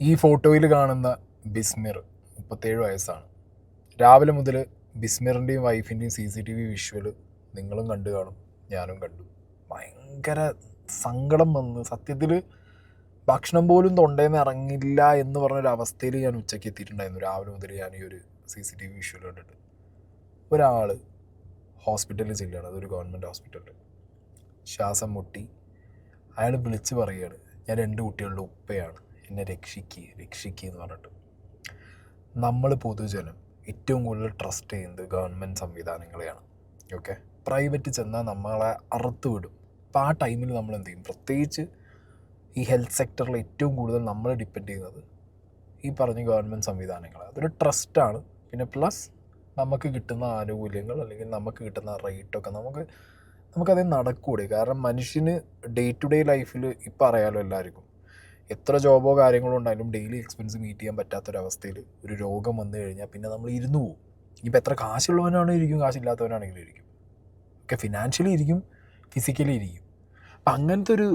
ഈ ഫോട്ടോയിൽ കാണുന്ന ബിസ്മിർ മുപ്പത്തേഴ് വയസ്സാണ്. രാവിലെ മുതൽ ബിസ്മിറിന്റെയും വൈഫിന്റെയും C C T V visual നിങ്ങളും കണ്ടു കാണും ഞാനും കണ്ടു. ഭയങ്കര സങ്കടം വന്ന് സത്യത്തിൽ ഭക്ഷണം പോലും തൊണ്ടേന്ന് ഇറങ്ങില്ല എന്ന് പറഞ്ഞൊരു അവസ്ഥയിൽ ഞാൻ ഉച്ചയ്ക്ക് എത്തിയിട്ടുണ്ടായിരുന്നു. രാവിലെ മുതൽ ഞാൻ ഈ ഒരു C C T V visual കണ്ടിട്ട്. ഒരാൾ ഹോസ്പിറ്റലിൽ ചെല്ലുകയാണ്. അതൊരു ഗവൺമെന്റ് ഹോസ്പിറ്റലിൽ ശ്വാസം മുട്ടി. അയാൾ വിളിച്ച് പറയുകയാണ് ഞാൻ രണ്ട് കുട്ടികളുടെ ഉപ്പയാണ്. എന്നെ രക്ഷിക്കുക രക്ഷിക്കുക എന്ന് പറഞ്ഞിട്ട്. നമ്മൾ പൊതുജനം ഏറ്റവും കൂടുതൽ ട്രസ്റ്റ് ചെയ്യുന്നത് ഗവൺമെന്റ് സംവിധാനങ്ങളെയാണ്. ഓക്കെ പ്രൈവറ്റ് ചെന്നാൽ നമ്മളെ അറുത്ത് വിടും. അപ്പോൾ ആ ടൈമിൽ നമ്മൾ എന്ത് ചെയ്യും? പ്രത്യേകിച്ച് ഈ ഹെൽത്ത് സെക്ടറിൽ ഏറ്റവും കൂടുതൽ നമ്മൾ ഡിപ്പെൻഡ് ചെയ്യുന്നത് ഈ പറഞ്ഞ ഗവൺമെന്റ് സംവിധാനങ്ങൾ അതൊരു ട്രസ്റ്റാണ് പിന്നെ പ്ലസ് നമുക്ക് കിട്ടുന്ന ആനുകൂല്യങ്ങൾ അല്ലെങ്കിൽ നമുക്ക് കിട്ടുന്ന റേറ്റൊക്കെ നമുക്ക് നമുക്കത് നടക്കൂടെ. കാരണം മനുഷ്യന് ഡേ ടു ഡേ ലൈഫിൽ ഇപ്പം അറിയാലോ എല്ലാവർക്കും. എത്ര ജോബോ കാര്യങ്ങളോ ഉണ്ടായാലും ഡെയിലി എക്സ്പെൻസ് മീറ്റ് ചെയ്യാൻ പറ്റാത്തൊരവസ്ഥയിൽ ഒരു രോഗം വന്നു കഴിഞ്ഞാൽ പിന്നെ നമ്മൾ ഇരുന്നു പോകും ഇനിയിപ്പോൾ എത്ര കാശുള്ളവനാണെങ്കിലും ഇരിക്കും കാശില്ലാത്തവനാണെങ്കിലും ഇരിക്കും. ഒക്കെ ഫിനാൻഷ്യലി ഇരിക്കും ഫിസിക്കലി ഇരിക്കും. അപ്പം അങ്ങനത്തെ ഒരു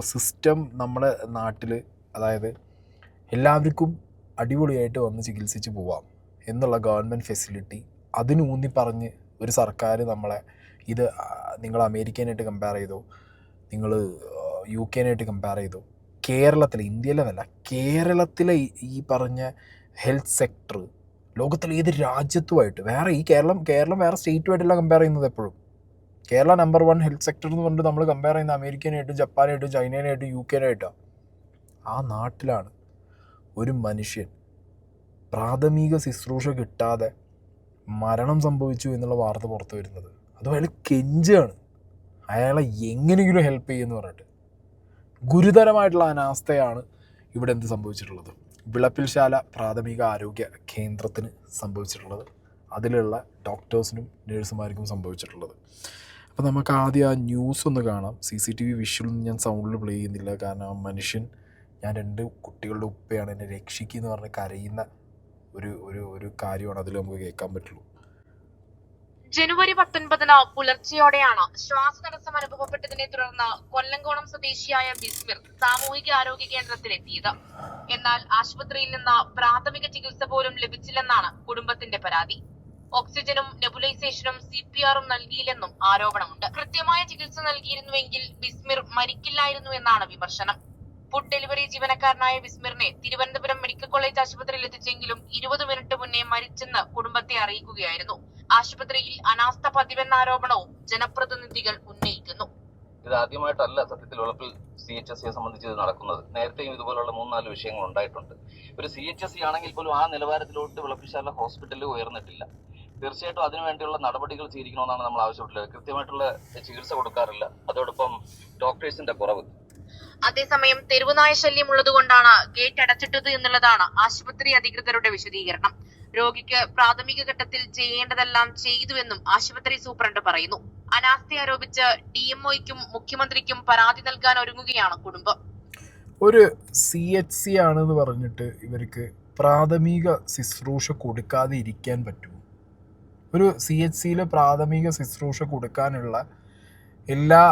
സിസ്റ്റം നമ്മുടെ നാട്ടിൽ അതായത് എല്ലാവർക്കും അടിപൊളിയായിട്ട് വന്ന് ചികിത്സിച്ച് പോവാം എന്നുള്ള ഗവൺമെന്റ് ഫെസിലിറ്റി അതിനൂന്നി പറഞ്ഞ് ഒരു സർക്കാർ നമ്മളെ ഇത് നിങ്ങൾ അമേരിക്കനായിട്ട് കമ്പയർ ചെയ്തോ നിങ്ങൾ യു കെനായിട്ട് കമ്പയർ ചെയ്തോ കേരളത്തിലെ ഇന്ത്യയിലെന്നല്ല കേരളത്തിലെ ഈ- പറഞ്ഞ ഹെൽത്ത് സെക്ടർ ലോകത്തിലെ ഏത് രാജ്യത്തുമായിട്ട് വേറെ ഈ കേരളം കേരളം വേറെ സ്റ്റേറ്റുമായിട്ടല്ല കമ്പയർ ചെയ്യുന്നത് എപ്പോഴും. Kerala number one health sector എന്ന് പറഞ്ഞിട്ട് നമ്മൾ കമ്പയർ ചെയ്യുന്ന അമേരിക്കനായിട്ടും ജപ്പാനായിട്ടും ചൈനേനായിട്ടും യു കെനായിട്ടാണ് ആ നാട്ടിലാണ് ഒരു മനുഷ്യൻ പ്രാഥമിക ശുശ്രൂഷ കിട്ടാതെ മരണം സംഭവിച്ചു എന്നുള്ള വാർത്ത പുറത്തു വരുന്നത്. അതും അയാൾ കെഞ്ചാണ്. അയാളെ എങ്ങനെയെങ്കിലും ഹെൽപ്പ് ചെയ്യുമെന്ന് പറഞ്ഞിട്ട്. ഗുരുതരമായിട്ടുള്ള അനാസ്ഥയാണ് ഇവിടെ എന്ത് സംഭവിച്ചിട്ടുള്ളത്? വിളപ്പിൽശാല പ്രാഥമിക ആരോഗ്യ കേന്ദ്രത്തിന് സംഭവിച്ചിട്ടുള്ളത്. അതിലുള്ള ഡോക്ടേഴ്സിനും നേഴ്സുമാർക്കും സംഭവിച്ചിട്ടുള്ളത്. അപ്പോൾ നമുക്ക് ആദ്യം ആ ന്യൂസ് ഒന്ന് കാണാം. സി സി ടി വി വിഷ്വലൊന്നും ഞാൻ സൗണ്ടിൽ പ്ലേ ചെയ്യുന്നില്ല. കാരണം ആ മനുഷ്യൻ ഞാൻ രണ്ട് കുട്ടികളുടെ ഉപ്പയാണ് എന്നെ രക്ഷിക്കുക എന്ന് പറഞ്ഞ് കരയുന്ന ഒരു ഒരു ഒരു കാര്യമാണ് അതിൽ നമുക്ക് കേൾക്കാൻ പറ്റുള്ളൂ. ജനുവരി പത്തൊൻപതിന് പുലർച്ചെയോടെയാണ് ശ്വാസതടസ്സം അനുഭവപ്പെട്ടതിനെ തുടർന്ന് കൊല്ലങ്കോണം സ്വദേശിയായ ബിസ്മിർ സാമൂഹിക ആരോഗ്യ കേന്ദ്രത്തിലെത്തിയത്. എന്നാൽ ആശുപത്രിയിൽ നിന്ന് പ്രാഥമിക ചികിത്സ പോലും ലഭിച്ചില്ലെന്നാണ് കുടുംബത്തിന്റെ പരാതി. ഓക്സിജനും നെബുലൈസേഷനും സി പി ആറും നൽകിയില്ലെന്നും ആരോപണമുണ്ട്. കൃത്യമായ ചികിത്സ നൽകിയിരുന്നുവെങ്കിൽ ബിസ്മിർ മരിക്കില്ലായിരുന്നു എന്നാണ് വിമർശനം. ഫുഡ് ഡെലിവറി ജീവനക്കാരനായ ബിസ്മിറിനെ തിരുവനന്തപുരം മെഡിക്കൽ കോളേജ് ആശുപത്രിയിൽ എത്തിച്ചെങ്കിലും ഇരുപത് മിനിറ്റ് മുന്നേ മരിച്ചെന്ന് കുടുംബത്തെ അറിയിക്കുകയായിരുന്നു. ആശുപത്രിയിൽ അനാസ്ഥ പതിവെന്ന ആരോപണവും ജനപ്രതിനിധികൾ ഉന്നയിക്കുന്നു. ഇത് ആദ്യമായിട്ടല്ല സത്യത്തിൽ ഉറപ്പിൽ സി എച്ച് എസ് സിയെ സംബന്ധിച്ച് ഇത് നടക്കുന്നത്. നേരത്തെയും ഇതുപോലുള്ള മൂന്നാൽ വിഷയങ്ങൾ ഉണ്ടായിട്ടുണ്ട്. ഒരു സി എച്ച് എസ് സി ആണെങ്കിൽ പോലും ആ നിലവാരത്തിലോട്ട് വിളപ്പിശാല ഹോസ്പിറ്റലിൽ ഉയർന്നിട്ടില്ല. തീർച്ചയായിട്ടും അതിനുവേണ്ടിയുള്ള നടപടികൾ സ്വീകരിക്കണമെന്നാണ് നമ്മൾ ആവശ്യപ്പെട്ടുള്ളത് കൃത്യമായിട്ടുള്ള ചികിത്സ കൊടുക്കാറില്ല. അതോടൊപ്പം ഡോക്ടേഴ്സിന്റെ കുറവ്. അതേസമയം തെരുവുനായ ശല്യം ഉള്ളതുകൊണ്ടാണ് ഗേറ്റ് അടച്ചിട്ടത് എന്നുള്ളതാണ് ആശുപത്രി അധികൃതരുടെ വിശദീകരണം. രോഗിക്ക് പ്രാഥമിക ഘട്ടത്തിൽ ചെയ്യേണ്ടതെല്ലാം ചെയ്തുവെന്നും ആശുപത്രി സൂപ്രണ്ട് പറയുന്നു. അനാസ്ഥ ആരോപിച്ച് ഡിഎംഒയ്ക്കും മുഖ്യമന്ത്രിക്കും പരാതി നൽകാൻ ഒരുങ്ങുകയാണ് കുടുംബം. ഒരു സി എച്ച് സി ആണെന്ന് പറഞ്ഞിട്ട് ഇവർക്ക് പ്രാഥമിക ശുശ്രൂഷ കൊടുക്കാതെ ഇരിക്കാൻ പറ്റുമോ? ഒരു സി എച്ച് സിയിൽ പ്രാഥമിക ശുശ്രൂഷ കൊടുക്കാനുള്ള എല്ലാ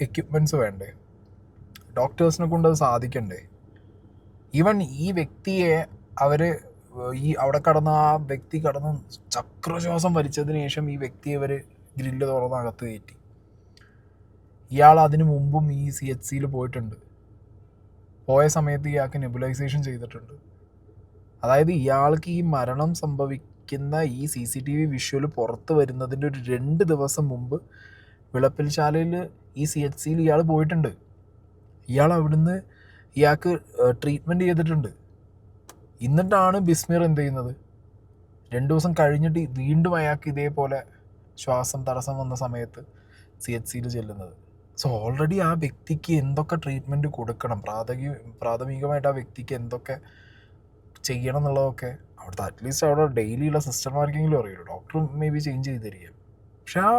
എക്യുപ്മെന്റ്സ് വേണ്ടേ? ഡോക്ടേഴ്സിനെ കൊണ്ട് അത് സാധിക്കണ്ടേ? ഈവൻ ഈ വ്യക്തിയെ അവർ ഈ അവിടെ കടന്ന ആ വ്യക്തി കടന്ന് ചക്രശ്വാസം വലിച്ചതിന് ശേഷം ഈ വ്യക്തി അവർ ഗ്രില്ല് തുറന്ന് അകത്ത് കയറ്റി. ഇയാൾ അതിനു മുമ്പും ഈ സി എച്ച് സിയിൽ പോയിട്ടുണ്ട്. പോയ സമയത്ത് ഇയാൾക്ക് നെബുലൈസേഷൻ ചെയ്തിട്ടുണ്ട്. അതായത് ഇയാൾക്ക് ഈ മരണം സംഭവിക്കുന്ന ഈ C C T V visual പുറത്ത് വരുന്നതിന്റെ ഒരു രണ്ട് ദിവസം മുമ്പ് വിളപ്പിൽശാലയിൽ ഈ സി എച്ച് സിയിൽ ഇയാൾ പോയിട്ടുണ്ട്. ഇയാൾ അവിടുന്ന് ഇയാൾക്ക് ട്രീറ്റ്മെന്റ് ചെയ്തിട്ടുണ്ട്. എന്നിട്ടാണ് ബിസ്മിർ എന്ത് ചെയ്യുന്നത്? രണ്ട് ദിവസം കഴിഞ്ഞിട്ട് വീണ്ടും അയാൾക്ക് ഇതേപോലെ ശ്വാസം തടസ്സം വന്ന സമയത്ത് സി എച്ച് സിയിൽ ചെല്ലുന്നത്. സോ ഓൾറെഡി ആ വ്യക്തിക്ക് എന്തൊക്കെ ട്രീറ്റ്മെന്റ് കൊടുക്കണം? പ്രാഥമിക പ്രാഥമികമായിട്ട് ആ വ്യക്തിക്ക് എന്തൊക്കെ ചെയ്യണം എന്നുള്ളതൊക്കെ അവിടുത്തെ അറ്റ്ലീസ്റ്റ് അവിടെ ഡെയിലിയുള്ള സിസ്റ്റർമാർക്കെങ്കിലും അറിയുള്ളൂ. ഡോക്ടർ മേ ബി ചേഞ്ച് ചെയ്തിരിക്കാം പക്ഷെ ആ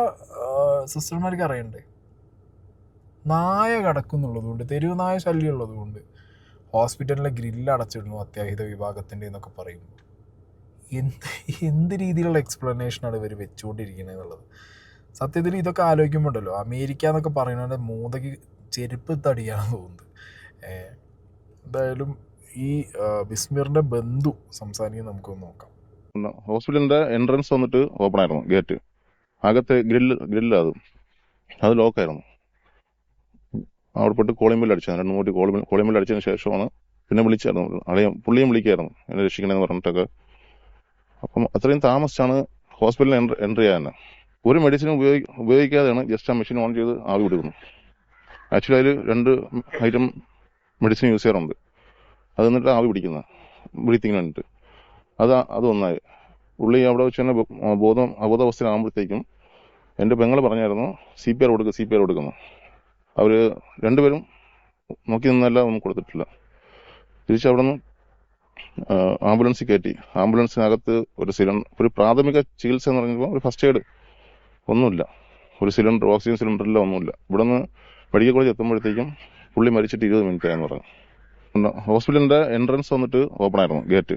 സിസ്റ്റർമാർക്ക് അറിയണ്ടേ? നായ കിടക്കുന്നുള്ളതുകൊണ്ട് തെരുവ് നായ ശല്യം ഉള്ളതുകൊണ്ട് ഹോസ്പിറ്റലിലെ ഗ്രില്ല് അടച്ചിടുന്നു അത്യാഹിത വിഭാഗത്തിന്റെ എന്നൊക്കെ പറയുമ്പോൾ. എന്ത് എന്ത് രീതിയിലുള്ള എക്സ്പ്ലനേഷനാണ് ഇവർ വെച്ചുകൊണ്ടിരിക്കുന്നത് എന്നുള്ളത്? സത്യത്തിൽ ഇതൊക്കെ ആലോചിക്കുമ്പോണ്ടല്ലോ അമേരിക്ക എന്നൊക്കെ പറയുന്നത് മൂതയ്ക്ക് ചെരുപ്പ് തടിയാണെന്ന് തോന്നുന്നത് എന്തായാലും ഈ ബിസ്മിറിന്റെ ബന്ധു സംസാരിക്കുന്നത് നമുക്കൊന്ന് നോക്കാം. ഹോസ്പിറ്റലിന്റെ എൻട്രൻസ് വന്നിട്ട് ഓപ്പൺ ആയിരുന്നു ഗേറ്റ്. അകത്തെ ഗ്രില്ല് ഗ്രില്ല് അത്. അത് ലോക്കായിരുന്നു. അവിടെ പോയിട്ട് കോളിംഗ് ബെല്ല് അടിച്ചു. രണ്ട് മൂന്ന് കോളിംഗ് കോളിംഗ് ബെല്ല് അടിച്ചതിന് ശേഷമാണ് പിന്നെ വിളിച്ചായിരുന്നു. അളിയും പുള്ളിയും വിളിക്കായിരുന്നു. എന്നെ രക്ഷിക്കണമെന്ന് പറഞ്ഞിട്ടൊക്കെ. അപ്പം അത്രയും താമസിച്ചാണ് ഹോസ്പിറ്റലിൽ എൻട്രി എൻട്രി ചെയ്യാൻ ഒരു മെഡിസിൻ ഉപയോഗി ഉപയോഗിക്കാതെയാണ് ജസ്റ്റ് ആ മെഷീൻ ഓൺ ചെയ്ത് ആവി കൊടുക്കുന്നു ആക്ച്വലി അതിൽ രണ്ട് ഐറ്റം മെഡിസിൻ യൂസ് ചെയ്യാറുണ്ട്. അത് എന്നിട്ട് ആവി പിടിക്കുന്നത് ബ്രീത്തിങ്ങിന് വേണ്ടിയിട്ട് അത് അത് ഒന്നായി. പുള്ളി അവിടെ വെച്ച് തന്നെ ബോധം അബോധാവസ്ഥയിലാകുമ്പോഴത്തേക്കും എന്റെ പെങ്ങൾ പറഞ്ഞായിരുന്നു സി പി ആർ കൊടുക്കുക സി പി ആർ കൊടുക്കുന്നു അവർ രണ്ടുപേരും നോക്കി നിന്നല്ല ഒന്നും കൊടുത്തിട്ടില്ല. തിരിച്ച് അവിടെ നിന്ന് ആംബുലൻസിൽ കയറ്റി. ആംബുലൻസിനകത്ത് ഒരു സിലിണ്ടർ ഒരു പ്രാഥമിക ചികിത്സ എന്ന് പറയുമ്പോൾ ഒരു ഫസ്റ്റ് എയ്ഡ് ഒന്നുമില്ല. ഒരു സിലിണ്ടർ ഓക്സിജൻ സിലിണ്ടറില്ല ഒന്നുമില്ല. ഇവിടെ നിന്ന് മെഡിക്കൽ കോളേജ് എത്തുമ്പോഴത്തേക്കും പുള്ളി മരിച്ചിട്ട് ഇരുപത് മിനിറ്റ് ആയെന്ന് പറഞ്ഞു. ഹോസ്പിറ്റലിന്റെ എൻട്രൻസ് വന്നിട്ട് ഓപ്പൺ ആയിരുന്നു ഗേറ്റ്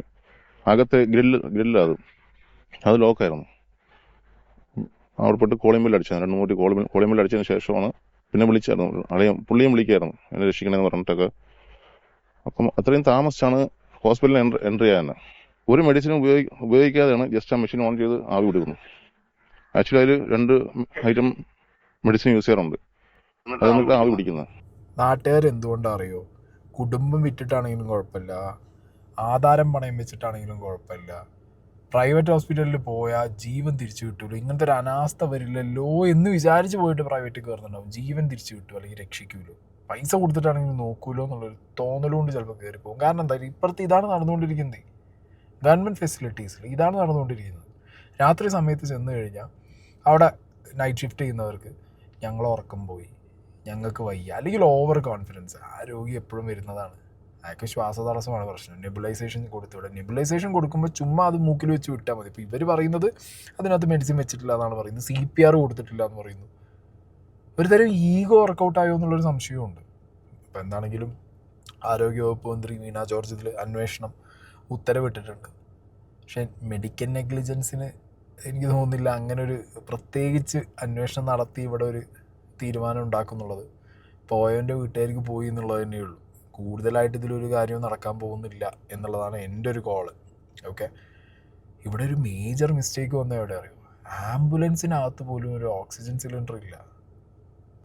അകത്തെ ഗ്രില്ല് ഗ്രില്ല് അത്. അത് ലോക്കായിരുന്നു അവിടെ പോയിട്ട് കോളിംഗ് ബെല്ല് അടിച്ചു രണ്ട് മൂന്ന് കോളിംഗ് അടിച്ചതിന് ശേഷമാണ് പിന്നെ വിളിച്ചായിരുന്നു. അളിയും പുള്ളിയും വിളിക്കായിരുന്നു. എന്നെ രക്ഷിക്കണമെന്ന് പറഞ്ഞിട്ടൊക്കെ. അപ്പം അത്രയും താമസിച്ചാണ് ഹോസ്പിറ്റലിൽ എൻട്രി എൻട്രി ചെയ്യാൻ ഒരു മെഡിസിനും ഉപയോഗി ഉപയോഗിക്കാതെയാണ് ജസ്റ്റ് ആ മെഷീൻ ഓൺ ചെയ്ത് ആവി വിടുന്നത് ആക്ച്വലി അതിൽ രണ്ട് ഐറ്റം മെഡിസിൻ യൂസ് ചെയ്യാറുണ്ട്. അത് നമുക്ക് ആവി പിടിക്കുന്നത്. നാട്ടുകാർ എന്തുകൊണ്ടാ അറിയോ കുടുംബം വിറ്റിട്ടാണെങ്കിലും കുഴപ്പമില്ല. ആധാരം പണയം വെച്ചിട്ടാണെങ്കിലും കുഴപ്പമില്ല. പ്രൈവറ്റ് ഹോസ്പിറ്റലിൽ പോയാൽ ജീവൻ തിരിച്ചു കിട്ടുള്ളൂ ഇങ്ങനത്തെ ഒരു അനാസ്ഥ വരില്ലല്ലോ എന്ന് വിചാരിച്ച് പോയിട്ട് പ്രൈവറ്റിൽ കയറുന്നുണ്ടാവും. ജീവൻ തിരിച്ചു കിട്ടും അല്ലെങ്കിൽ രക്ഷിക്കുമല്ലോ പൈസ കൊടുത്തിട്ടാണെങ്കിൽ നോക്കൂലോ എന്നുള്ളൊരു തോന്നലുകൊണ്ട് ചിലപ്പോൾ കയറി പോകും കാരണം എന്താ ഇപ്പുറത്ത് ഇതാണ് നടന്നുകൊണ്ടിരിക്കുന്നത് ഗവൺമെന്റ് ഫെസിലിറ്റീസിൽ ഇതാണ് നടന്നുകൊണ്ടിരിക്കുന്നത്. രാത്രി സമയത്ത് ചെന്ന് കഴിഞ്ഞാൽ അവിടെ നൈറ്റ് ഷിഫ്റ്റ് ചെയ്യുന്നവർക്ക് ഞങ്ങൾ ഉറക്കം പോയി. ഞങ്ങൾക്ക് വയ്യ. അല്ലെങ്കിൽ ഓവർ കോൺഫിഡൻസ് ആ രോഗി എപ്പോഴും വരുന്നതാണ്. അയാൾക്ക് ശ്വാസതടസ്സമാണ് പ്രശ്നം. നെബുലൈസേഷൻ കൊടുത്തുവിടെ. നെബുലൈസേഷൻ കൊടുക്കുമ്പോൾ ചുമ്മാ അത് മൂക്കിൽ വെച്ച് വിട്ടാൽ മതി. ഇപ്പോൾ ഇവർ പറയുന്നത് അതിനകത്ത് മെഡിസിൻ വെച്ചിട്ടില്ല എന്നാണ് പറയുന്നത്. സി പി ആർ കൊടുത്തിട്ടില്ല എന്ന് പറയുന്നു. ഒരു തരം ഈഗോ വർക്കൗട്ട് ആയോ എന്നുള്ളൊരു സംശയമുണ്ട് ഇപ്പോൾ എന്താണെങ്കിലും ആരോഗ്യവകുപ്പ് മന്ത്രി വീണ ജോർജ് ഇതിൽ അന്വേഷണം ഉത്തരവിട്ടിട്ടുണ്ട്. പക്ഷേ മെഡിക്കൽ നെഗ്ലിജൻസിന് എനിക്ക് തോന്നുന്നില്ല അങ്ങനെ ഒരു പ്രത്യേകിച്ച് അന്വേഷണം നടത്തി ഇവിടെ ഒരു തീരുമാനം ഉണ്ടാക്കുന്നുള്ളത്. പോയവന്റെ വീട്ടുകാർക്ക് പോയി എന്നുള്ളത് തന്നെയുള്ളൂ കൂടുതലായിട്ട് ഇതിലൊരു കാര്യവും നടക്കാൻ പോകുന്നില്ല എന്നുള്ളതാണ് എന്റെ ഒരു കോൾ ഓക്കെ ഇവിടെ ഒരു മേജർ മിസ്റ്റേക്ക് വന്ന എവിടെ അറിയോ? ആംബുലൻസിനകത്ത് പോലും ഒരു ഓക്സിജൻ സിലിണ്ടർ ഇല്ല.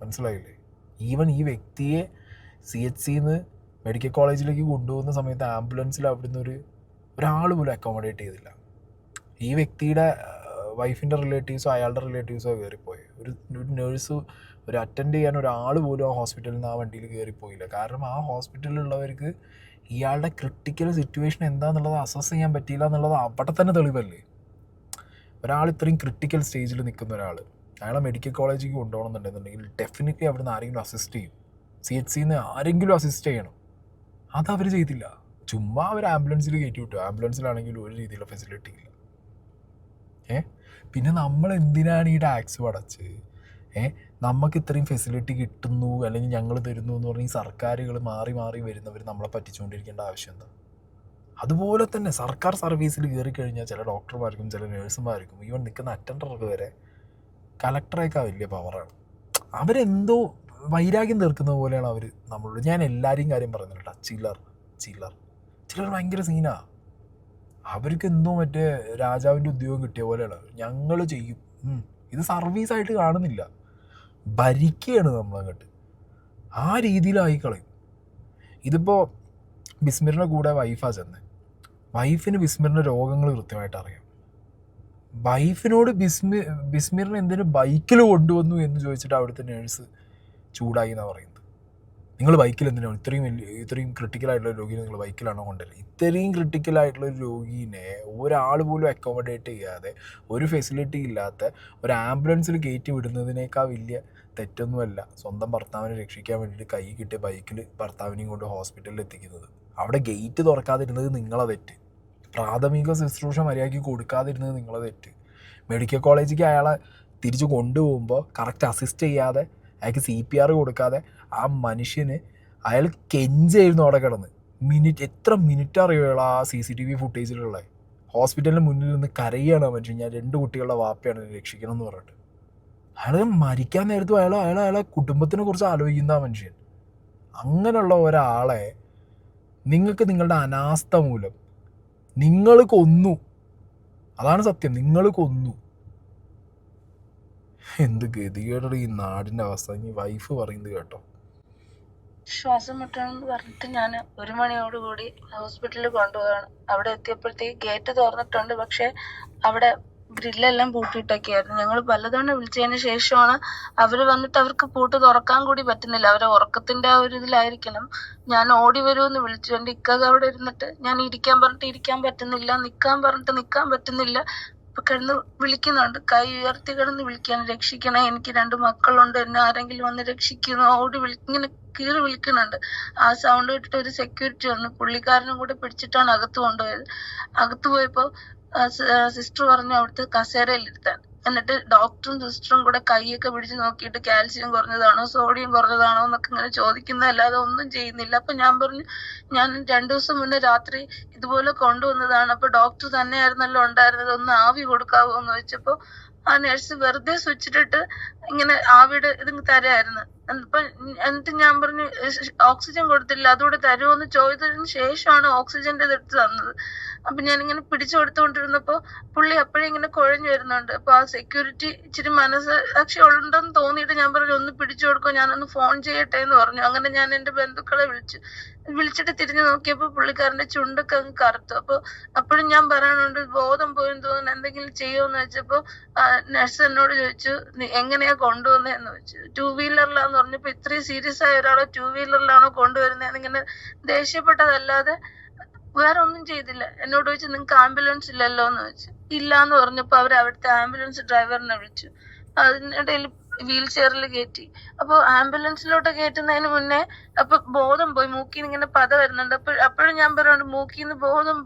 മനസ്സിലായില്ലേ? ഈവൻ ഈ വ്യക്തിയെ സി എച്ച് സിന്ന് മെഡിക്കൽ കോളേജിലേക്ക് കൊണ്ടുപോകുന്ന സമയത്ത് ആംബുലൻസിൽ അവിടുന്ന് ഒരു ഒരാൾ പോലും അക്കോമഡേറ്റ് ചെയ്തില്ല. ഈ വ്യക്തിയുടെ വൈഫിന്റെ റിലേറ്റീവ്സോ അയാളുടെ റിലേറ്റീവ്സോ കയറിപ്പോയി. ഒരു ഒരു നേഴ്സ് ഒരു അറ്റൻഡ് ചെയ്യാൻ ഒരാൾ പോലും ആ ഹോസ്പിറ്റലിൽ നിന്ന് ആ വണ്ടിയിൽ കയറിപ്പോയില്ല കാരണം ആ ഹോസ്പിറ്റലിലുള്ളവർക്ക് ഇയാളുടെ ക്രിട്ടിക്കൽ സിറ്റുവേഷൻ എന്താണെന്നുള്ളത് അസസ് ചെയ്യാൻ പറ്റിയില്ല എന്നുള്ളത് അവിടെ തന്നെ തെളിവല്ലേ? ഒരാൾ ഇത്രയും ക്രിട്ടിക്കൽ സ്റ്റേജിൽ നിൽക്കുന്ന ഒരാൾ അയാളെ മെഡിക്കൽ കോളേജിലേക്ക് കൊണ്ടുപോകണമെന്നുണ്ടെന്നുണ്ടെങ്കിൽ ഡെഫിനറ്റ്ലി അവിടുന്ന് ആരെങ്കിലും അസിസ്റ്റ് ചെയ്യും. സി എച്ച് സിന്ന് ആരെങ്കിലും അസിസ്റ്റ് ചെയ്യണം. അത് അവർ ചെയ്തില്ല. ചുമ്മാ അവർ ആംബുലൻസിൽ കയറ്റി വിട്ടു. ആംബുലൻസിലാണെങ്കിലും ഒരു രീതിയിലുള്ള ഫെസിലിറ്റി ഇല്ല. ഏ? പിന്നെ നമ്മൾ എന്തിനാണ് ഈ ടാക്സ് അടച്ച്? ഏ നമുക്ക് ഇത്രയും ഫെസിലിറ്റി കിട്ടുന്നു അല്ലെങ്കിൽ ഞങ്ങൾ തരുന്നു എന്ന് പറഞ്ഞ് സർക്കാരുകൾ മാറി മാറി വരുന്നവർ നമ്മളെ പറ്റിച്ചുകൊണ്ടിരിക്കേണ്ട ആവശ്യം എന്താ? അതുപോലെ തന്നെ സർക്കാർ സർവീസിൽ കയറി കഴിഞ്ഞാൽ ചില ഡോക്ടർമാർക്കും ചില നേഴ്സുമാർക്കും ഈവൻ നിൽക്കുന്ന അറ്റൻഡർക്ക് വരെ കലക്ടറേക്കാൾ വലിയ പവറാണ്. അവരെന്തോ വൈരാഗ്യം തീർക്കുന്ന പോലെയാണ് അവർ നമ്മളോട്. ഞാൻ എല്ലാവരെയും കാര്യം പറയുന്നില്ല കേട്ടോ. ചില്ലർ ചിലർ. ഭയങ്കര സീനാ. അവർക്ക് എന്തോ മറ്റേ രാജാവിന്റെ ഉദ്യോഗം കിട്ടിയ പോലെയാണ്. ഞങ്ങൾ ചെയ്യും. ഇത് സർവീസായിട്ട് കാണുന്നില്ല. ഭരിക്കുകയാണ് നമ്മളങ്ങോട്ട് ആ രീതിയിലായി കളയും ഇതിപ്പോൾ ബിസ്മിറിന്റെ കൂടെ വൈഫാണ് ചെന്നത് വൈഫിന് ബിസ്മിറിന്റെ രോഗങ്ങൾ കൃത്യമായിട്ട് അറിയാം. വൈഫിനോട് ബിസ്മി ബിസ്മിറിനെ എന്തിനു ബൈക്കിൽ കൊണ്ടുവന്നു എന്ന് ചോദിച്ചിട്ട് അവിടുത്തെ നേഴ്സ് ചൂടായി എന്നാണ് പറയുന്നത് നിങ്ങൾ ബൈക്കിൽ എന്തിനാണ് ഇത്രയും വലിയ ഇത്രയും ക്രിട്ടിക്കലായിട്ടുള്ള രോഗിയെ നിങ്ങൾ ബൈക്കിലാണോ കൊണ്ടുവരുന്നത് ഇത്രയും ക്രിട്ടിക്കലായിട്ടുള്ള ഒരു രോഗീനെ ഒരാൾ പോലും അക്കോമഡേറ്റ് ചെയ്യാതെ ഒരു ഫെസിലിറ്റി ഇല്ലാത്ത ഒരു ആംബുലൻസിൽ കയറ്റി വിടുന്നതിനേക്കാൾ വലിയ തെറ്റൊന്നുമല്ല സ്വന്തം ഭർത്താവിനെ രക്ഷിക്കാൻ വേണ്ടിയിട്ട് കൈ കിട്ടിയ ബൈക്കിൽ ഭർത്താവിനെയും കൊണ്ട് ഹോസ്പിറ്റലിൽ എത്തിക്കുന്നത്. അവിടെ ഗേറ്റ് തുറക്കാതിരുന്നത് നിങ്ങളെ തെറ്റ്. പ്രാഥമിക ശുശ്രൂഷ മര്യാദയ്ക്ക് കൊടുക്കാതിരുന്നത് നിങ്ങളെ തെറ്റ്. മെഡിക്കൽ കോളേജിലേക്ക് അയാളെ തിരിച്ച് കൊണ്ടുപോകുമ്പോൾ കറക്റ്റ് അസിസ്റ്റ് ചെയ്യാതെ അയാൾക്ക് സി പി ആർ കൊടുക്കാതെ ആ മനുഷ്യന് അയാൾ കെഞ്ചായിരുന്നു അവിടെ കിടന്ന്. മിനിറ്റ് എത്ര മിനിറ്റ് അറിയുക ആ സി സി ടി വി ഫുട്ടേജിലുള്ള ഹോസ്പിറ്റലിന് മുന്നിൽ നിന്ന് കരയാണ് ആ മനുഷ്യൻ. ഞാൻ രണ്ട് കുട്ടികളുടെ വാപ്പയാണ് രക്ഷിക്കണം എന്ന് പറഞ്ഞിട്ട്. അയാൾ മരിക്കാൻ നേരത്തും അയാൾ അയാൾ അയാളെ കുടുംബത്തിനെ കുറിച്ച് ആലോചിക്കുന്ന ആ മനുഷ്യൻ. അങ്ങനെയുള്ള ഒരാളെ നിങ്ങൾക്ക് നിങ്ങളുടെ അനാസ്ഥ മൂലം നിങ്ങൾ കൊന്നു. അതാണ് സത്യം. നിങ്ങൾ കൊന്നു. എന്ത് ഗതികേടാണ് ഈ നാടിന്റെ അവസ്ഥ. ഈ വൈഫ് പറയുന്നത് കേട്ടോ. ശ്വാസം മുട്ടണമെന്ന് പറഞ്ഞിട്ട് ഞാൻ ഒരു മണിയോടുകൂടി ഹോസ്പിറ്റലിൽ കൊണ്ടുപോവാണ് അവിടെ എത്തിയപ്പോഴത്തേക്ക് ഗേറ്റ് തുറന്നിട്ടുണ്ട്. പക്ഷെ അവിടെ ഗ്രില്ലെല്ലാം പൂട്ടിയിട്ടൊക്കെയായിരുന്നു. ഞങ്ങൾ പലതവണ വിളിച്ചതിന് ശേഷമാണ് അവർ വന്നിട്ട് അവർക്ക് പൂട്ട് തുറക്കാൻ കൂടി പറ്റുന്നില്ല. അവരെ ഉറക്കത്തിന്റെ ആ ഒരു ഇതിലായിരിക്കണം. ഞാൻ ഓടി വരുമെന്ന് വിളിച്ചു എന്റെ ഇക്കക അവിടെ ഇരുന്നിട്ട് ഞാൻ ഇരിക്കാൻ പറഞ്ഞിട്ട് ഇരിക്കാൻ പറ്റുന്നില്ല നിൽക്കാൻ പറഞ്ഞിട്ട് നിൽക്കാൻ പറ്റുന്നില്ല. ഇപ്പൊ കിടന്ന് വിളിക്കുന്നുണ്ട്. കൈ ഉയർത്തി കിടന്ന് വിളിക്കാൻ രക്ഷിക്കണേ എനിക്ക് രണ്ട് മക്കളുണ്ട്. എന്നെ ആരെങ്കിലും വന്ന് രക്ഷിക്കുന്നു ഓടി വിളി ഇങ്ങനെ കീറി വിളിക്കുന്നുണ്ട്. ആ സൗണ്ട് കേട്ടിട്ട് ഒരു സെക്യൂരിറ്റി വന്നു. പുള്ളിക്കാരനും കൂടെ പിടിച്ചിട്ടാണ് അകത്ത് കൊണ്ടുപോയത്. അകത്ത് പോയപ്പോ സിസ്റ്റർ പറഞ്ഞു അവിടുത്തെ കസേരയിൽ ഇരുത്താൻ. എന്നിട്ട് ഡോക്ടറും സിസ്റ്ററും കൂടെ കൈയൊക്കെ പിടിച്ച് നോക്കിയിട്ട് കാൽസ്യം കുറഞ്ഞതാണോ സോഡിയം കുറഞ്ഞതാണോ എന്നൊക്കെ ഇങ്ങനെ ചോദിക്കുന്നതല്ലാതെ ഒന്നും ചെയ്യുന്നില്ല. അപ്പൊ ഞാൻ പറഞ്ഞു ഞാൻ രണ്ടു ദിവസം മുന്നേ രാത്രി ഇതുപോലെ കൊണ്ടുവന്നതാണ്. അപ്പൊ ഡോക്ടർ തന്നെയായിരുന്നല്ലോ ഉണ്ടായിരുന്നത് ഒന്ന് ആവി കൊടുക്കാവോ എന്ന് വെച്ചപ്പോ ആ നഴ്സ് വെറുതെ സ്വിച്ചിട്ടിട്ട് ഇങ്ങനെ ആവിയുടെ ഇത് തരായിരുന്നു. അപ്പൊ എന്നിട്ട് ഞാൻ പറഞ്ഞു ഓക്സിജൻ കൊടുത്തില്ല അതുകൂടെ തരുമോന്ന് ചോദിച്ചതിന് ശേഷമാണ് ഓക്സിജന്റെ ഇത് എടുത്ത് തന്നത്. അപ്പൊ ഞാൻ ഇങ്ങനെ പിടിച്ചു കൊടുത്തുകൊണ്ടിരുന്നപ്പോ പുള്ളി അപ്പോഴേ ഇങ്ങനെ കുഴഞ്ഞു വരുന്നുണ്ട്. അപ്പൊ ആ സെക്യൂരിറ്റി ഇച്ചിരി മനസ്സാക്ഷി ഉണ്ടെന്ന് തോന്നിയിട്ട് ഞാൻ പറഞ്ഞു ഒന്ന് പിടിച്ചു കൊടുക്കോ ഞാനൊന്ന് ഫോൺ ചെയ്യട്ടെ എന്ന് പറഞ്ഞു. അങ്ങനെ ഞാൻ എന്റെ ബന്ധുക്കളെ വിളിച്ചു. വിളിച്ചിട്ട് തിരിഞ്ഞു നോക്കിയപ്പോ പുള്ളിക്കാരന്റെ ചുണ്ടൊക്കെ അങ്ങ് കറുത്തു. അപ്പൊ അപ്പോഴും ഞാൻ പറയാനുണ്ട് ബോധം പോയെന്ന് തോന്നുന്നു എന്തെങ്കിലും ചെയ്യുമെന്ന് വെച്ചപ്പോ നഴ്സ് എന്നോട് ചോദിച്ചു "നീ എങ്ങനെയാ കൊണ്ടുവന്നതെന്ന് ചോദിച്ചു. ടൂ വീലറിലാന്ന് പറഞ്ഞപ്പോ ഇത്രയും സീരിയസ് ആയ ഒരാളെ ടൂ വീലറിലാണോ കൊണ്ടുവരുന്നതെന്ന് ഇങ്ങനെ ദേഷ്യപ്പെട്ടതല്ലാതെ വേറെ ഒന്നും ചെയ്തില്ല. എന്നോട് ചോദിച്ചു നിങ്ങക്ക് ആംബുലൻസ് ഇല്ലല്ലോ? എന്ന് ചോദിച്ചു. ഇല്ലാന്ന് പറഞ്ഞപ്പോ അവർ അവിടുത്തെ ആംബുലൻസ് ഡ്രൈവറിനെ വിളിച്ചു. അതിനിടയിൽ വീൽ ചെയറിൽ കയറ്റി അപ്പൊ ആംബുലൻസിലോട്ട് കയറ്റുന്നതിന് മുന്നേ അപ്പൊ ബോധം പോയി. മൂക്കിന്ന് ഇങ്ങനെ പത വരുന്നുണ്ട്. അപ്പൊ അപ്പോഴും ഞാൻ പറയുന്നുണ്ട് മൂക്കിന്ന് ബോധം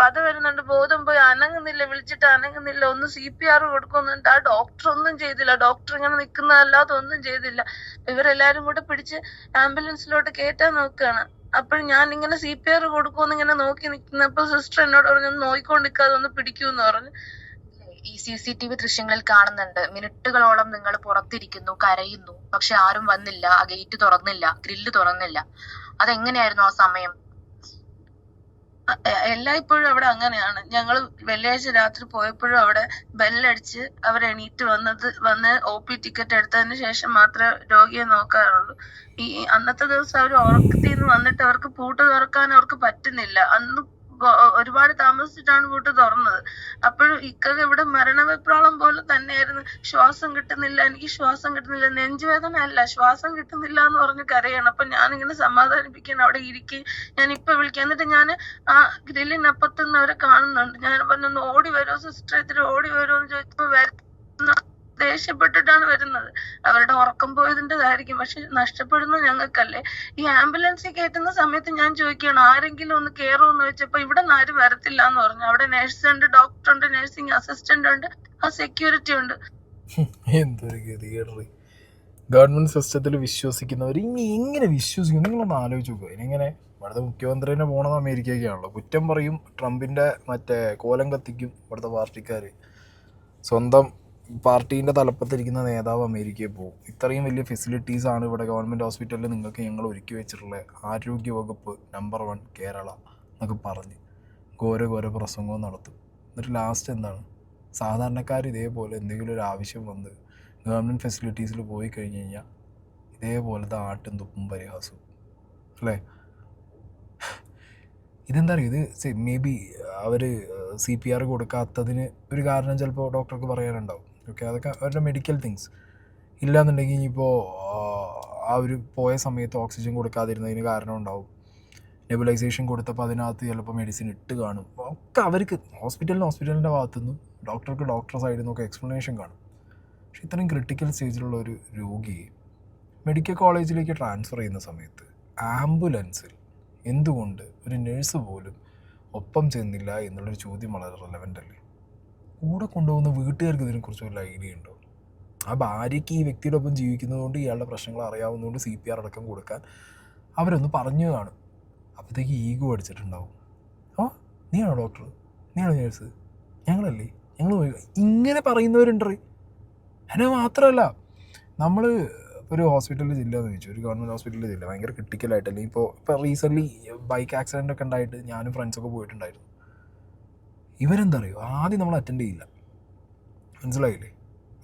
പത വരുന്നുണ്ട്. ബോധം പോയി അനങ്ങുന്നില്ല. വിളിച്ചിട്ട് അനങ്ങുന്നില്ല. ഒന്ന് സി പി ആർ കൊടുക്കുന്നുണ്ട്. ആ ഡോക്ടർ ഒന്നും ചെയ്തില്ല. ഡോക്ടർ ഇങ്ങനെ നിൽക്കുന്നതല്ലാതെ ഒന്നും ചെയ്തില്ല. ഇവരെല്ലാരും കൂടെ പിടിച്ച് ആംബുലൻസിലോട്ട് കയറ്റാൻ നോക്കുകയാണ് അപ്പോൾ ഞാൻ ഇങ്ങനെ സി പി ആർ കൊടുക്കുമെന്ന് ഇങ്ങനെ നോക്കി നിൽക്കുന്നപ്പോ സിസ്റ്റർ എന്നോട് പറഞ്ഞു "ഒന്ന് നോക്കിക്കൊണ്ടിരിക്കാതെ ഒന്ന് പിടിക്കൂന്ന് പറഞ്ഞു. ഈ സി സി ടി വി ദൃശ്യങ്ങളിൽ കാണുന്നുണ്ട്. മിനിറ്റുകളോളം നിങ്ങൾ പുറത്തിരിക്കുന്നു കരയുന്നു. പക്ഷെ ആരും വന്നില്ല ആ ഗേറ്റ് തുറന്നില്ല ഗ്രില്ല് തുറന്നില്ല. അതെങ്ങനെയായിരുന്നു ആ സമയം? എല്ലായ്പ്പോഴും അവിടെ അങ്ങനെയാണ്. ഞങ്ങൾ വെള്ളിയാഴ്ച രാത്രി പോയപ്പോഴും അവിടെ ബെല്ലടിച്ച് അവർ എണീറ്റ് വന്നത് വന്ന് ഒ പി ടിക്കറ്റ് എടുത്തതിന് ശേഷം മാത്രമേ രോഗിയെ നോക്കാറുള്ളൂ. ഈ അന്നത്തെ ദിവസം അവർ ഉറക്കത്തിൽ നിന്ന് വന്നിട്ട് അവർക്ക് പൂട്ട് തുറക്കാൻ അവർക്ക് പറ്റുന്നില്ല. അന്ന് ഒരുപാട് താമസിച്ചിട്ടാണ് വീട്ട് തുറന്നത്. അപ്പോഴും ഇക്കൊക്കെ ഇവിടെ മരണവെപ്രാളം പോലെ തന്നെയായിരുന്നു. ശ്വാസം കിട്ടുന്നില്ല എനിക്ക് ശ്വാസം കിട്ടുന്നില്ല നെഞ്ചുവേദന അല്ല ശ്വാസം കിട്ടുന്നില്ല എന്ന് പറഞ്ഞ് കരയാണ്. അപ്പൊ ഇങ്ങനെ സമാധാനിപ്പിക്കാൻ അവിടെ ഇരിക്കും ഞാൻ ഇപ്പൊ വിളിക്കാം എന്നിട്ട് ഞാൻ ആ ഗ്രില്ലിനപ്പുറത്തുനിന്ന് അവരെ കാണുന്നുണ്ട്. ഞാൻ പറഞ്ഞു ഒന്ന് ഓടി വരുമോ സിസ്റ്റർ ഇത്തിരി ഓടി വരുമോ എന്ന് ചോദിച്ചപ്പോ വരുന്ന ദേഷ്യപ്പെട്ടിട്ടാണ് വരുന്നത്. അവരുടെ ഉറക്കം പോയതിന്റെതായിരിക്കും. പക്ഷെ നഷ്ടപ്പെടുന്നത് ഞങ്ങൾക്കല്ലേ? ഈ ആംബുലൻസിൽ കയറ്റുന്ന സമയത്ത് ഞാൻ ചോദിക്കുകയാണ് ആരെങ്കിലും ഒന്ന് കയറുമെന്ന് വെച്ചപ്പോ ഇവിടെ നിന്ന് ആരും വരത്തില്ല എന്ന് പറഞ്ഞു. അവിടെ നഴ്സ് ഉണ്ട് ഡോക്ടർ ഉണ്ട് നഴ്സിംഗ് അസിസ്റ്റന്റ് ഉണ്ട് ആ സെക്യൂരിറ്റി ഉണ്ട്. എന്തൊരു ഗവൺമെന്റ് സിസ്റ്റത്തിൽ വിശ്വസിക്കുന്നവർ ഇനി എങ്ങനെ വിശ്വസിക്കും. നിങ്ങളൊന്ന് ആലോചിച്ച് നോക്കുക ഇനിങ്ങനെ ഇവിടുത്തെ മുഖ്യമന്ത്രിനെ പോണത് അമേരിക്കയ്ക്കാണല്ലോ കുറ്റം പറയും ട്രംപിന്റെ മറ്റേ കോലം കത്തിക്കും ഇവിടുത്തെ പാർട്ടിക്കാർ സ്വന്തം പാർട്ടീന്റെ തലപ്പത്തിരിക്കുന്ന നേതാവ് അമേരിക്കയിൽ പോകും. ഇത്രയും വലിയ ഫെസിലിറ്റീസ് ആണ് ഇവിടെ ഗവൺമെന്റ് ഹോസ്പിറ്റലിൽ നിങ്ങൾക്ക് ഞങ്ങൾ ഒരുക്കി വെച്ചിട്ടുള്ള. ആരോഗ്യ വകുപ്പ് നമ്പർ വൺ കേരള എന്നൊക്കെ പറഞ്ഞ് ഘോര ഘോര പ്രസംഗവും നടത്തും. എന്നിട്ട് ലാസ്റ്റ് എന്താണ്? സാധാരണക്കാർ ഇതേപോലെ എന്തെങ്കിലും ഒരു ആവശ്യം വന്ന് ഗവൺമെന്റ് ഫെസിലിറ്റീസിൽ പോയി കഴിഞ്ഞ് കഴിഞ്ഞാൽ ഇതേപോലത്തെ ആട്ടും തുപ്പും പരിഹാസവും. അല്ലേ? ഇതെന്താ അറിയോ? ഇത് മേ ബി അവർ സി പി ആർ കൊടുക്കാത്തതിന് ഒരു കാരണം ചിലപ്പോൾ ഡോക്ടർക്ക് പറയാനുണ്ടാവും. ഓക്കെ അതൊക്കെ അവരുടെ മെഡിക്കൽ തിങ്സ് ഇല്ലാന്നുണ്ടെങ്കിൽ ഇനിയിപ്പോൾ അവർ പോയ സമയത്ത് ഓക്സിജൻ കൊടുക്കാതിരുന്നതിന് കാരണം ഉണ്ടാവും. നെബുലൈസേഷൻ കൊടുത്തപ്പോൾ അതിനകത്ത് ചിലപ്പോൾ മെഡിസിൻ ഇട്ട് കാണും. ഒക്കെ അവർക്ക് ഹോസ്പിറ്റലിന് ഹോസ്പിറ്റലിന്റെ ഭാഗത്തുനിന്ന് ഡോക്ടർക്ക് ഡോക്ടർ സൈഡിൽ നിന്നൊക്കെ എക്സ്പ്ലനേഷൻ കാണും. പക്ഷെ ഇത്രയും ക്രിട്ടിക്കൽ സ്റ്റേജിലുള്ള ഒരു രോഗിയെ മെഡിക്കൽ കോളേജിലേക്ക് ട്രാൻസ്ഫർ ചെയ്യുന്ന സമയത്ത് ആംബുലൻസിൽ എന്തുകൊണ്ട് ഒരു നഴ്സ് പോലും ഒപ്പം ചെന്നില്ല എന്നുള്ളൊരു ചോദ്യം വളരെ റെലവന്റ് അല്ലേ? കൂടെ കൊണ്ടുപോകുന്ന വീട്ടുകാർക്ക് ഇതിനെക്കുറിച്ച് വല്ല ഐഡിയ ഉണ്ടോ? ആ ഭാര്യയ്ക്ക് ഈ വ്യക്തിയുടെ ഒപ്പം ജീവിക്കുന്നതുകൊണ്ട് ഇയാളുടെ പ്രശ്നങ്ങൾ അറിയാവുന്നതുകൊണ്ട് സി പി ആർ അടക്കം കൊടുക്കാൻ അവരൊന്ന് പറഞ്ഞു കാണും. അപ്പോഴത്തേക്ക് ഈഗോ അടിച്ചിട്ടുണ്ടാവും. ഓ നീയാണോ ഡോക്ടർ നീയാണോ നേഴ്സ് ഞങ്ങളല്ലേ? ഞങ്ങൾ ഇങ്ങനെ പറയുന്നവരുണ്ട് എന്നെ മാത്രമല്ല നമ്മൾ ഒരു ഹോസ്പിറ്റലിൽ ജില്ല എന്ന് ചോദിച്ചു. ഒരു ഗവൺമെന്റ് ഹോസ്പിറ്റലിൽ ജില്ല. ഭയങ്കര ക്രിട്ടിക്കലായിട്ട് അല്ലെങ്കിൽ ഇപ്പോൾ ഇപ്പോൾ റീസെന്റ്ലി ബൈക്ക് ആക്സിഡന്റ് ഒക്കെ ഉണ്ടായിട്ട് ഞാനും ഫ്രണ്ട്സൊക്കെ പോയിട്ടുണ്ടായിരുന്നു. ഇവരെന്താ അറിയോ ആദ്യം നമ്മൾ അറ്റൻഡ് ചെയ്യില്ല. മനസ്സിലായില്ലേ?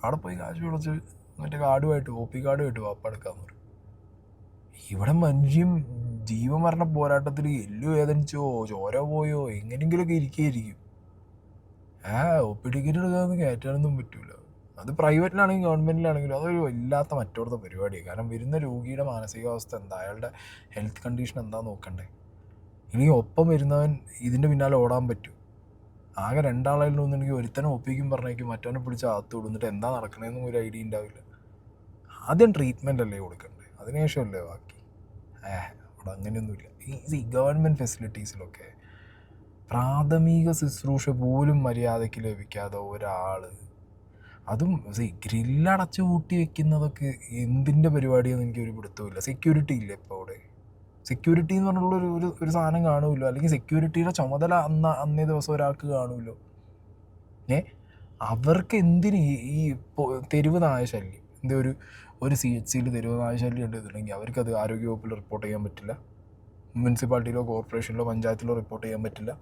അവിടെ പോയി കാശ് വിളിച്ച് മറ്റേ കാർഡുമായിട്ട് ഒ പി കാർഡുമായിട്ട് വാപ്പ എടുക്കാന്ന് പറയും ഇവിടെ മനുഷ്യം ജീവമരണ പോരാട്ടത്തിൽ എല്ലു വേദനിച്ചോ ചോര പോയോ എങ്ങനെയെങ്കിലുമൊക്കെ ഇരിക്കുകയായിരിക്കും. ആ ഒ പി ടിക്കറ്റ് എടുക്കാമെന്ന് കയറ്റാനൊന്നും പറ്റൂല. അത് പ്രൈവറ്റിലാണെങ്കിലും ഗവൺമെന്റിലാണെങ്കിലും അതൊരു വല്ലാത്ത മറ്റോടത്തെ പരിപാടിയാണ് കാരണം വരുന്ന രോഗിയുടെ മാനസികാവസ്ഥ എന്താ? അയാളുടെ ഹെൽത്ത് കണ്ടീഷൻ എന്താ നോക്കണ്ടേ? ഇനി ഒപ്പം വരുന്നവൻ ഇതിന്റെ പിന്നാലെ ഓടാൻ പറ്റും. ആകെ രണ്ടാളായി ഒന്നുണ്ടെങ്കിൽ ഒരുത്തനെ ഒപ്പിക്കും പറഞ്ഞേക്കും മറ്റവനെ പിടിച്ച് അകത്ത് വിടുന്നിട്ട് എന്താ നടക്കണേന്നും ഒരു ഐഡിയ ഉണ്ടാവില്ല. ആദ്യം ട്രീറ്റ്മെന്റ് അല്ലേ കൊടുക്കണ്ടേ? അതിനുശേഷമല്ലേ ബാക്കി? ഏഹ് അവിടെ അങ്ങനെയൊന്നുമില്ല. ഈ ഗവൺമെന്റ് ഫെസിലിറ്റീസിലൊക്കെ പ്രാഥമിക ശുശ്രൂഷ പോലും മര്യാദയ്ക്ക് ലഭിക്കാതെ ഒരാൾ അതും ഗ്രില്ലടച്ച് കൂട്ടി വെക്കുന്നതൊക്കെ എന്തിന്റെ പരിപാടിയെന്ന് എനിക്ക് ഒരു പിടുത്തമില്ല സെക്യൂരിറ്റി ഇല്ല ഇപ്പോൾ സെക്യൂരിറ്റി എന്ന് പറഞ്ഞുള്ള ഒരു ഒരു സാധനം കാണുമല്ലോ. അല്ലെങ്കിൽ സെക്യൂരിറ്റിയുടെ ചുമതല അന്ന് അന്നേ ദിവസം ഒരാൾക്ക് കാണുമല്ലോ. ഏ? അവർക്ക് എന്തിന് ഈ തെരുവ് നായ ശല്യം? ഒരു ഒരു സി എച്ച് സിയിൽ തെരുവ് നായ ശല്യം ഉണ്ടെന്നുണ്ടെങ്കിൽ അവർക്കത് ആരോഗ്യവകുപ്പിൽ റിപ്പോർട്ട് ചെയ്യാൻ പറ്റില്ല? മുനിസിപ്പാലിറ്റിയിലോ കോർപ്പറേഷനിലോ പഞ്ചായത്തിലോ റിപ്പോർട്ട് ചെയ്യാൻ പറ്റില്ല?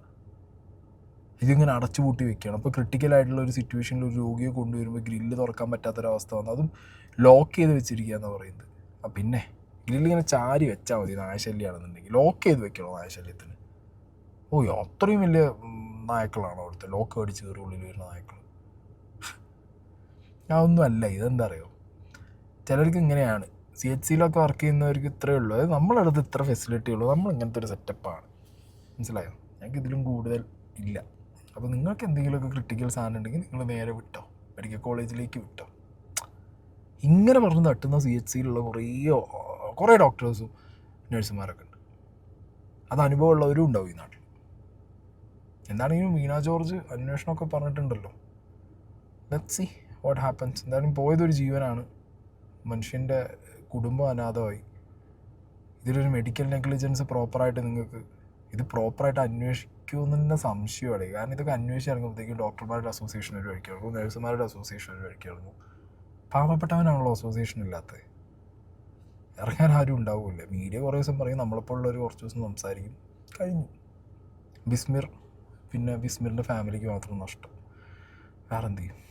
ഇതിങ്ങനെ അടച്ചു പൂട്ടി വെക്കുകയാണ്. അപ്പോൾ ക്രിട്ടിക്കൽ ആയിട്ടുള്ള ഒരു സിറ്റുവേഷനിൽ ഒരു രോഗിയെ കൊണ്ടുവരുമ്പോൾ ഗ്രില്ല് തുറക്കാൻ പറ്റാത്തൊരവസ്ഥ വന്നു. അതും ലോക്ക് ചെയ്ത് വെച്ചിരിക്കുക എന്ന് പറയുന്നത് പിന്നെ ഗ്രില്ല് ഇങ്ങനെ ചാരി വെച്ചാൽ മതി നായശല്യമാണെന്നുണ്ടെങ്കിൽ ലോക്ക് ചെയ്ത് വെക്കണോ നായശല്യത്തിന്? ഓ അത്രയും വലിയ നായക്കളാണ് അവിടുത്തെ? ലോക്ക് അടിച്ച് കയറി ഉള്ളിൽ വരുന്ന നായ്ക്കൾ അതൊന്നും അല്ല. ഇതെന്താ അറിയോ ചിലർക്ക് ഇങ്ങനെയാണ്. സി എച്ച് സിയിലൊക്കെ വർക്ക് ചെയ്യുന്നവർക്ക് ഇത്രയേ ഉള്ളൂ. അതായത് നമ്മളടുത്ത് ഇത്ര ഫെസിലിറ്റി ഉള്ളൂ. നമ്മൾ ഇങ്ങനത്തെ ഒരു സെറ്റപ്പാണ് മനസ്സിലായോ? ഞങ്ങൾക്ക് ഇതിലും കൂടുതൽ ഇല്ല. അപ്പോൾ നിങ്ങൾക്ക് എന്തെങ്കിലുമൊക്കെ ക്രിട്ടിക്കൽ സാധനം ഉണ്ടെങ്കിൽ നിങ്ങൾ നേരെ വിട്ടോ. മെഡിക്കൽ കോളേജിലേക്ക് വിട്ടോ. ഇങ്ങനെ പറഞ്ഞ് തട്ടുന്ന സി എച്ച് സിയിലുള്ള കുറേ കുറേ ഡോക്ടേഴ്സും നഴ്സുമാരൊക്കെ ഉണ്ട്. അത് അനുഭവമുള്ളവരും ഉണ്ടാവും ഈ നാട്ടിൽ. എന്താണെങ്കിലും മീന ജോർജ് അന്വേഷണമൊക്കെ പറഞ്ഞിട്ടുണ്ടല്ലോ. ലെറ്റ് സി വാട്ട് ഹാപ്പൻസ് എന്തായാലും പോയതൊരു ജീവനാണ്. മനുഷ്യന്റെ കുടുംബം അനാഥമായി. ഇതിലൊരു മെഡിക്കൽ നെഗ്ലിജൻസ് പ്രോപ്പറായിട്ട് നിങ്ങൾക്ക് ഇത് പ്രോപ്പറായിട്ട് അന്വേഷിക്കുമെന്ന് സംശയമാണ്. കാരണം ഇതൊക്കെ അന്വേഷിച്ച് ഇറങ്ങുമ്പോഴത്തേക്കും ഡോക്ടർമാരുടെ അസോസിയേഷൻ ഒരു വഴിക്ക് ഇറങ്ങും നഴ്സുമാരുടെ അസോസിയേഷൻ ഒരു വഴിക്ക് ഇറങ്ങും. പാവപ്പെട്ടവനാണല്ലോ അസോസിയേഷൻ ഇല്ലാത്തത്. ഇറങ്ങാൻ ആരും ഉണ്ടാവില്ല മീഡിയ കുറേ ദിവസം പറയും നമ്മളെപ്പോലുള്ളവർ കുറച്ച് ദിവസം സംസാരിക്കും. കഴിഞ്ഞു. ബിസ്മിർ പിന്നെ ബിസ്മിറിന്റെ ഫാമിലിക്ക് മാത്രം നഷ്ടം. വേറെ എന്ത് ചെയ്യും?